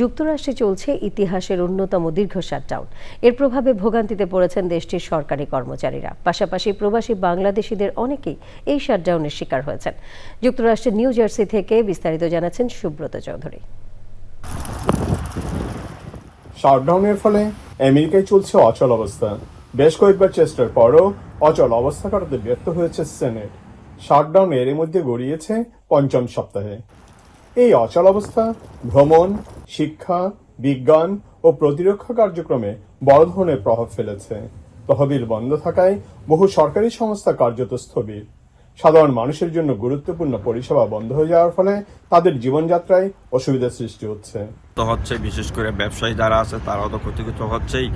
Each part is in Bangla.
যুক্তরাষ্ট্রে চলছে ইতিহাসের অন্যতম দীর্ঘ শাটডাউন এর প্রভাবে ভোগান্তিতে পড়েছেন দেশটির সরকারি কর্মচারীরা। পাশাপাশি প্রবাসী বাংলাদেশিদের অনেকেই এই শাটডাউনের শিকার হয়েছেন। যুক্তরাষ্ট্রের নিউ জার্সি থেকে বিস্তারিত জানাচ্ছেন সুব্রত চৌধুরী। শাটডাউনের ফলে আমেরিকায় চলছে অচল অবস্থা। বেশ কয়েকবার চেষ্টার পরও অচল অবস্থা কাটাতে ব্যর্থ হয়েছে সেনেট শাটডাউন এর মধ্যে গড়িয়েছে পঞ্চম সপ্তাহে। এই অচল অবস্থা ভ্রমণ শিক্ষা বিজ্ঞান ও প্রতিরক্ষা কার্যক্রমে বড় ধরনের প্রভাব ফেলেছে। তহবিল বন্ধ থাকায় বহু সরকারি সংস্থা কার্যত স্থবির। সাধারণ মানুষের জন্য গুরুত্বপূর্ণ পরিষেবা বন্ধ হয়ে যাওয়ার ফলে তাদের জীবনযাত্রায় অসুবিধার সৃষ্টি হচ্ছে। তো হচ্ছে বিশেষ করে ব্যবসায়ী যারা আছে তারাও তো ক্ষতিগ্রস্ত হচ্ছেই।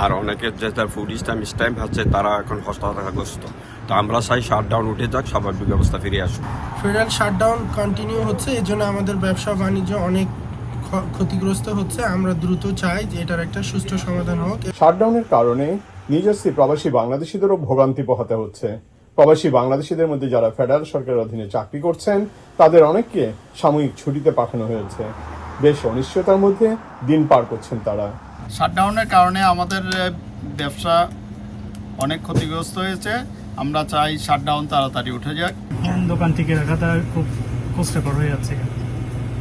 আর অনেকের যে তার ফুড স্ট্যাম্প স্ট্যাম্প আছে তারা এখন হস্তগ্রস্ত তো আমরা চাই শাটডাউন উঠে যাক স্বাভাবিক ব্যবস্থা ফিরে আসুক। ফেডারেল শাটডাউন কন্টিনিউ হচ্ছে এই জন্য আমাদের ব্যবসা বাণিজ্য অনেক ক্ষতিগ্রস্ত হচ্ছে আমরা দ্রুত চাই যে এটার একটা সুষ্ঠু সমাধান হোক। শাটডাউনের কারণে নিজস্ব প্রবাসী বাংলাদেশিদেরও ভোগান্তি পোহাতে হচ্ছে। প্রবাসী বাংলাদেশিদের মধ্যে যারা ফেডারেল সরকারের অধীনে চাকরি করছেন তাদের অনেককে সাময়িক ছুটিতে পাঠানো হয়েছে। বেশ অনিশ্চয়তার মধ্যে দিন পার করছেন তারা। শাটডাউনের কারণে আমাদের ব্যবসা অনেক ক্ষতিগ্রস্ত হয়েছে। আমরা চাই শাটডাউন তাড়াতাড়ি উঠে যাক। দোকান টিকে রাখাটা খুব কষ্টকর হয়ে যাচ্ছে।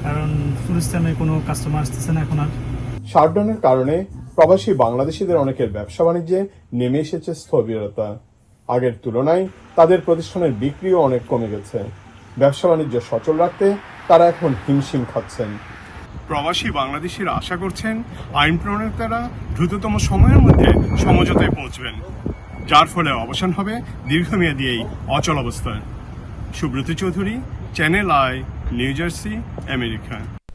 কারণ ফুল স্ট্যামে কোনো কাস্টমার আসতেছে না এখন আর। শাটডাউনের কারণে প্রবাসী বাংলাদেশিদের অনেকের ব্যবসা বাণিজ্যে নেমে এসেছে স্থবিরতা। আগের তুলনায় তাদের প্রতিষ্ঠানের বিক্রিও অনেক কমে গেছে। ব্যবসা বাণিজ্য সচল রাখতে তারা এখন হিমশিম খাচ্ছেন। প্রবাসী বাংলাদেশিরা আশা করছেন আইন প্রণেতারা দ্রুততম সময়ের মধ্যে সমঝোতায় পৌঁছবেন যার ফলে অবসান হবে দীর্ঘমেয়াদী এই অচল অবস্থায় Subrata Chowdhury channel I New Jersey America